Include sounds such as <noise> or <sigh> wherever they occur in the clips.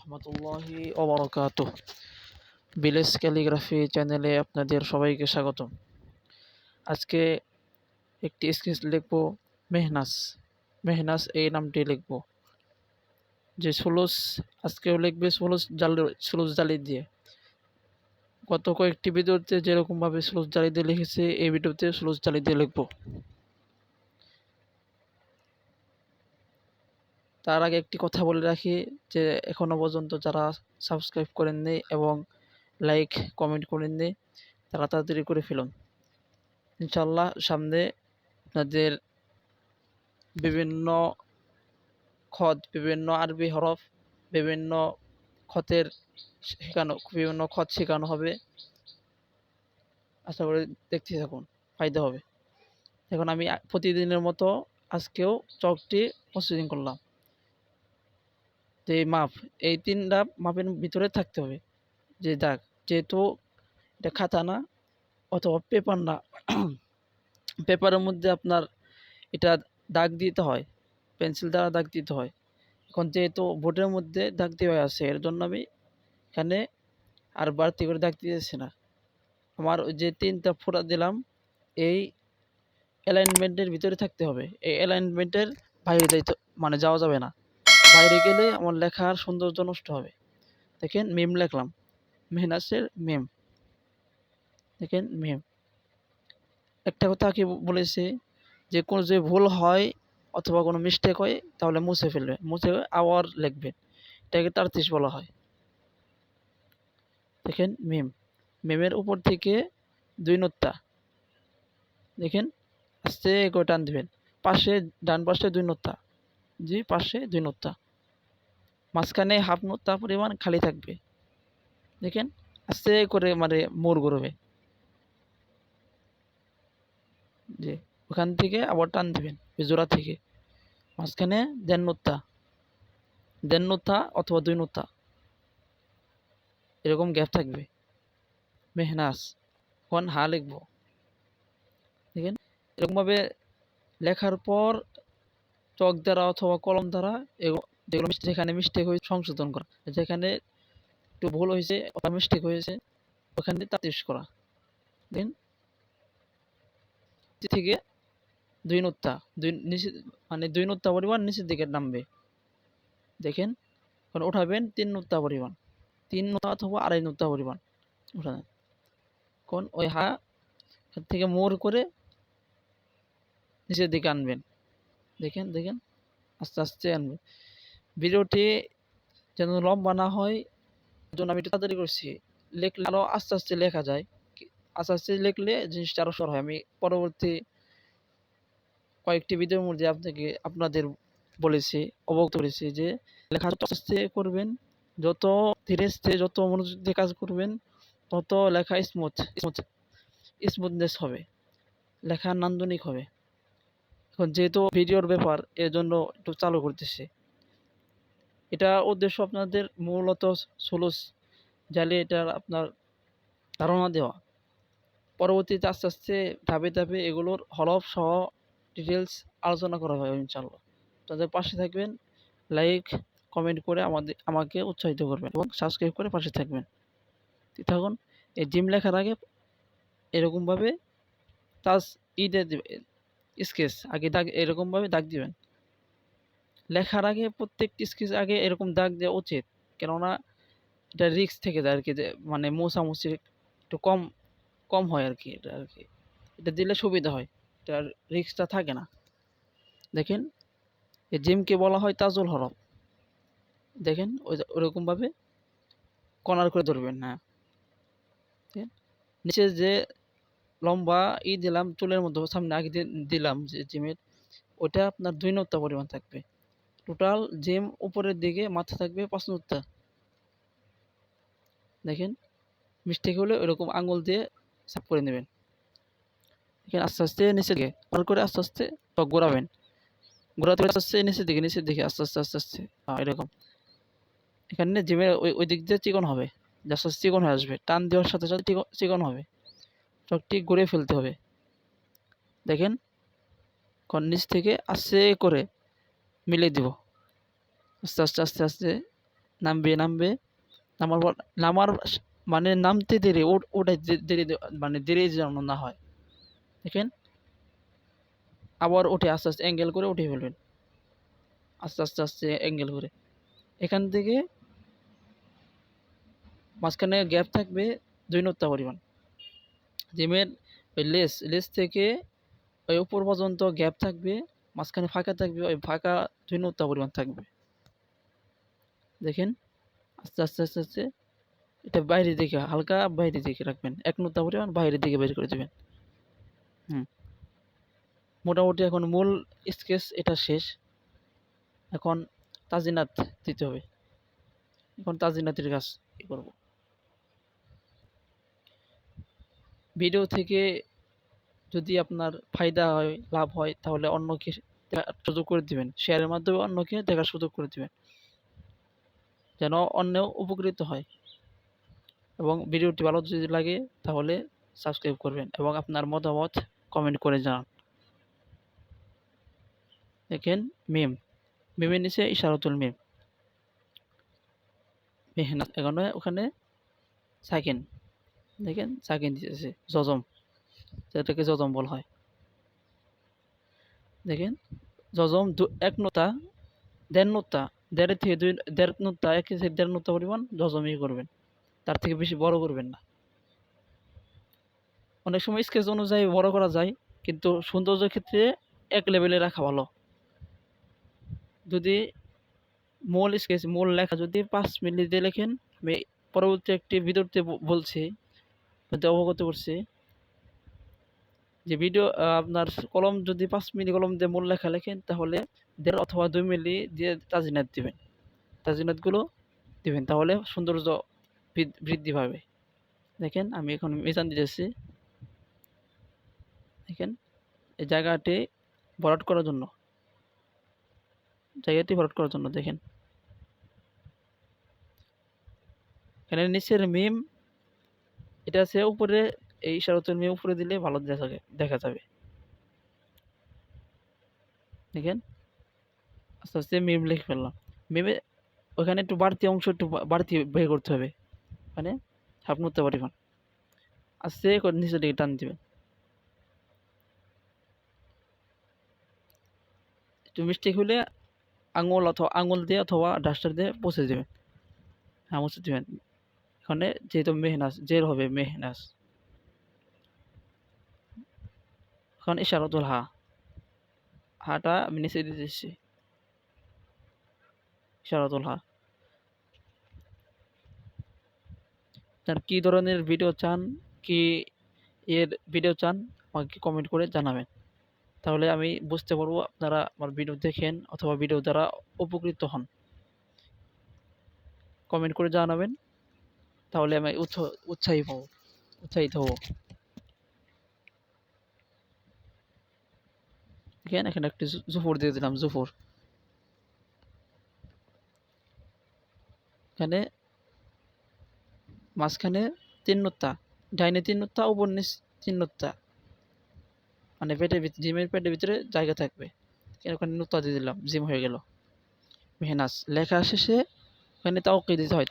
রহমতুল্লাহি ওবরকাত বিলেস ক্যালিগ্রাফি চ্যানেলে আপনাদের সবাইকে স্বাগত আজকে একটি স্কেচ লিখব, মেহনাস। মেহনাস এই নামটি লিখব। যে সুলুস, আজকেও লিখবে সুলুস জাল, সুলুস জালি দিয়ে। গত কয়েকটি ভিডিওতে যেরকমভাবে সুলুস জালি দিয়ে লিখেছে, এই ভিডিওতে সুলুস জালি দিয়ে লিখব। তার আগে একটি কথা বলে রাখি যে এখনও পর্যন্ত যারা সাবস্ক্রাইব করেননি এবং লাইক কমেন্ট করেননি, তারা তাড়াতাড়ি করে ফেলুন। ইনশাল্লাহ সামনে আপনাদের বিভিন্ন খত বিভিন্ন আরবি হরফ, বিভিন্ন খতের শেখানো, বিভিন্ন খত শেখানো হবে। আশা করি দেখতে থাকুন, ফায়দা হবে। এখন আমি প্রতিদিনের মতো আজকেও চকটি প্রসেসিং করলাম। যে মাপ, এই তিনটা মাপের ভিতরে থাকতে হবে। যে দাগ, যেহেতু এটা খাতা না, অথবা পেপার না <clears throat> পেপারের মধ্যে আপনার এটা দাগ দিতে হয় পেন্সিল দ্বারা দাগ দিতে হয়। এখন যেহেতু বোর্ডের মধ্যে দাগ দেওয়া আছে এর জন্য আমি এখানে আর বাড়তি করে দাগ দিতেছি না। আমার যে তিনটা ফোড়া দিলাম, এই অ্যালাইনমেন্টের ভিতরে থাকতে হবে। এই অ্যালাইনমেন্টের বাইরে যাইতে মানে যাওয়া যাবে না। বাইরে গেলে আমার লেখার সৌন্দর্য নষ্ট হবে। দেখেন মিম লেখলাম। মেহনাসের মেম দেখেন মেম একটা কথা কি বলেছে যে, কোনো যে ভুল হয় অথবা কোনো মিস্টেক হয়, তাহলে মুছে ফেলবে। মুছে আবার লিখবে। এটাকে তারতিস বলা হয়। দেখেন মিম মেমের উপর থেকে দুই নোত্তা দেখেন, আস্তে করে টান দিবেন। পাশে, ডান পাশে দুই নোত্তা জি পাশে দুই নোত্তা মাঝখানে হাফ নোত্তা পরিমাণ খালি থাকবে। দেখেন, আস্তে করে মানে মোড় করবে জি ওখান থেকে আবার টান দিবেন, ওই জোড়া থেকে। মাঝখানে দেড় নোত্তা দেড় নোত্তা অথবা দুই নোত্তা এরকম গ্যাপ থাকবে। মেহনাস ওখান হা লিখব? দেখেন, এরকমভাবে লেখার পর চক দ্বারা অথবা কলম দ্বারা যেগুলো যেখানে মিস্টেক হয়েছে সংশোধন করা। যেখানে একটু ভুল হয়েছে মিস্টেক হয়েছে, ওখানে তাতিস করা। দেন থেকে দুই নোত্তা, দুই নিচে মানে দুই নোত্তা পরিমাণ নিচের দিকে নামবে। দেখেন, এখন উঠাবেন তিন নোত্তা পরিমাণ। তিন নোত্তা অথবা আড়াই নোত্তা পরিমাণ উঠাবেন। কোন ওই হা থেকে মোড় করে নিচের দিকে আনবেন। দেখেন দেখেন। আস্তে আস্তে আনবেন ভিডিওটি যেন লম্বা না হয় জন্য আমি তাড়াতাড়ি করছি। লেখলে আরও আস্তে আস্তে লেখা যায়। আস্তে আস্তে লিখলে জিনিসটা আরও সর হয়। আমি পরবর্তী কয়েকটি ভিডিওর মধ্যে আপনাকে, আপনাদের বলেছি, অবগত করেছি যে, লেখা আস্তে আস্তে করবেন, যত ধীরে স্থিরে যত মনোযোগ দিয়ে কাজ করবেন, তত লেখা স্মুথ স্মুথ স্মুথনেস হবে। লেখা নান্দনিক হবে। যেহেতু ভিডিওর ব্যাপার এর জন্য একটু চালু করতেছি। এটা উদ্দেশ্য আপনাদের মূলত সোলুস জালে এটার আপনার ধারণা দেওয়া। পরবর্তীতে আস্তে আস্তে ধাপে ধাপে এগুলোর হলফ সহ ডিটেলস আলোচনা করা হয় ইনশাল্লাহ তাদের পাশে থাকবেন লাইক কমেন্ট করে আমাদের, আমাকে উৎসাহিত করবেন এবং সাবস্ক্রাইব করে পাশে থাকবেন। থাকুন, এই জিম লেখার আগে এরকমভাবে তাস তাজ ঈদে স্কেচ আগে দাগ এরকমভাবে দাগ দিবেন। লেখার আগে প্রত্যেকটি স্কেচ আগে এরকম দাগ দেওয়া উচিত, কেননা এটা রিক্স থেকে যায় আর কি যে মানে মোছামুছি একটু কম কম হয় আর কি এটা আর কি এটা দিলে সুবিধা হয়, এটার রিক্সটা থাকে না। দেখেন, এই জিমকে বলা হয় তাজুল হরফ। দেখেন, ওই ওরকমভাবে কনার করে ধরবেন হ্যাঁ। নিচে যে লম্বা ই দিলাম, চুলের মধ্যে সামনে আগে দিলাম যে জিমের ওটা আপনার দুই নোত্তা পরিমাণ থাকবে। টোটাল জিম উপরের দিকে মাথা থাকবে পাঁচ নোত্তা। দেখেন মিস্টেক হলে ওইরকম আঙুল দিয়ে সাফ করে নেবেন। দেখেন, আস্তে আস্তে নিচে দিকে পার করে আস্তে আস্তে টক ঘোরাবেন। ঘোরাতে আস্তে আস্তে নিচের দিকে নিচের দিকে আস্তে আস্তে আস্তে আস্তে। এরকম। এখানে জিমের ওই ওই দিক দিয়ে চিকন হবে। আস্তে আস্তে চিকন হয়ে আসবে। টান দেওয়ার সাথে সাথে চিকন হবে। চকটি ঘুরে ফেলতে হবে। দেখেন নিচ থেকে আস্তে করে মিলে দিব। আস্তে আস্তে আস্তে আস্তে নামবে নামবে। নামার পর, নামার মানে নামতে দেরি ওটাই দেরি মানে দেরি যেন না হয়। দেখেন, আবার উঠে আস্তে আস্তে অ্যাঙ্গেল করে উঠে ফেলবেন। আস্তে আস্তে আস্তে অ্যাঙ্গেল করে। এখান থেকে মাঝখানে গ্যাপ থাকবে দুই নোত্তা পরিমাণ। ডিমের ওই লেস লেস থেকে ওই উপর পর্যন্ত গ্যাপ থাকবে, মাঝখানে ফাঁকা থাকবে, ওই ফাঁকা নোত্তা পরিমাণ থাকবে। দেখেন, আস্তে আস্তে আস্তে আস্তে, এটা বাইরের দিকে, হালকা বাইরের দিকে রাখবেন, এক নোত্তা পরিমাণ বাইরের দিকে বের করে দেবেন। হুম। মোটামুটি এখন মূল স্কেচ এটা শেষ। এখন তাজিনাত দিতে হবে। এখন তাজিনাতের কাজ করব। ভিডিও থেকে যদি আপনার ফায়দা হয়, লাভ হয়, তাহলে অন্যকে সুযোগ করে দিবেন। শেয়ারের মাধ্যমে অন্যকে দেখার সুযোগ করে দিবেন। যেন অন্য উপকৃত হয়। এবং ভিডিওটি ভালো যদি লাগে, তাহলে সাবস্ক্রাইব করবেন এবং আপনার মতামত কমেন্ট করে জানান। দেখেন মিম মিমের নিচে ইশারতুল মিম মেহনাত, এখানে, ওখানে, সাকিন। দেখেন, সাকিন দিতেছে, জজম। যেটাকে জজম বলা হয়। দেখেন, জজম এক নোতা, দেড় নোতা দেড় থেকে দুই, দেড় নোতা, এক থেকে দেড় নোতা পরিমাণ জজমই করবেন। তার থেকে বেশি বড় করবেন না। অনেক সময় স্কেচ অনুযায়ী বড় করা যায়, কিন্তু সৌন্দর্যের ক্ষেত্রে এক লেভেলে রাখা ভালো। যদি মূল স্কেচ মূল লেখা যদি পাঁচ মিনিট দিয়ে লেখেন, আমি পরবর্তী একটি ভিডিওতে বলছি। মধ্যে অবগত করছি যে ভিডিও আপনার কলম যদি পাঁচ মিলি কলম দিয়ে মূল লেখা লেখেন, তাহলে দেড় অথবা দুই মিলি দিয়ে তাজিনাত দিবেন। তাজিনাতগুলো দিবেন, তাহলে সৌন্দর্য বৃদ্ধি পাবে। দেখেন, আমি এখন মিজান দিতেছি। দেখেন, এই জায়গাটি ভরাট করার জন্য। জায়গাটি ভরাট করার জন্য, দেখেন। এখানে নিচের মিম এটা আছে উপরে, এই ইশারতুল মিম উপরে দিলে ভালো দেখা যাবে দেখা যাবে। দেখেন? আস্তে আস্তে মিম লিখে ফেললাম। মিমে ওখানে একটু বাড়তি অংশ, একটু বাড়তি বের করতে হবে। মানে হাফ নোতে পরিমাণ আস্তে করে নিচের দিকে টান দিবেন। একটু মিস্টেক হলে আঙুল অথবা আঙুল দিয়ে অথবা ডাস্টার দিয়ে মুছে দেবেন। হ্যাঁ মুছে দেবেন। এখানে যেহেতু মেহনাস জের হবে মেহনাস। এখন ইশারতুল হা। হাটা আমি নিচে দিচ্ছি। ইশারতুল হা। আপনার কী ধরনের ভিডিও চান? কি এর ভিডিও চান? আমাকে কমেন্ট করে জানাবেন। তাহলে আমি বুঝতে পারব আপনারা আমার ভিডিও দেখেন অথবা ভিডিও দ্বারা উপকৃত হন। কমেন্ট করে জানাবেন। তাহলে আমি উৎস- উৎসাহী হব, উৎসাহিত হব। দেখেন এখানে একটি জুফুর দিয়ে দিলাম, জুফুর। এখানে মাঝখানে তিন নুত্তা, ডাইনে তিন নুত্তা, উপর নিচ তিন নুত্তা। মানে পেটের ভিতরে জিমের পেটের ভিতরে জায়গা থাকবে। ওখানে নুত্তা দিয়ে দিলাম, জিম হয়ে গেল। মেহনাস লেখা শেষে ওখানে তাওকি দিতে হয়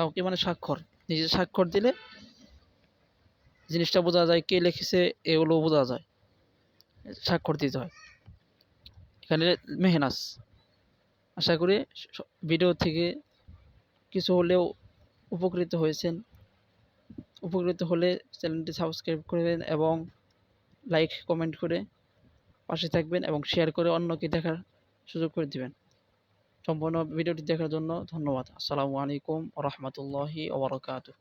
তাওকি মানে স্বাক্ষর? নিজে স্বাক্ষর দিলে জিনিসটা বোঝা যায় কে লিখেছে এগুলো বোঝা যায়। স্বাক্ষর দিতে হয়। এখানে মেহনাস আশা করি ভিডিও থেকে কিছু হলেও উপকৃত হয়েছেন। উপকৃত হলে চ্যানেলটি সাবস্ক্রাইব করবেন এবং লাইক, কমেন্ট করে পাশে থাকবেন এবং শেয়ার করে অন্যকে দেখার সুযোগ করে দিবেন। সম্পূর্ণ ভিডিওটি দেখার জন্য ধন্যবাদ। আসসালামু আলাইকুম রহমতুল্লাহি ওবরাকাতুহ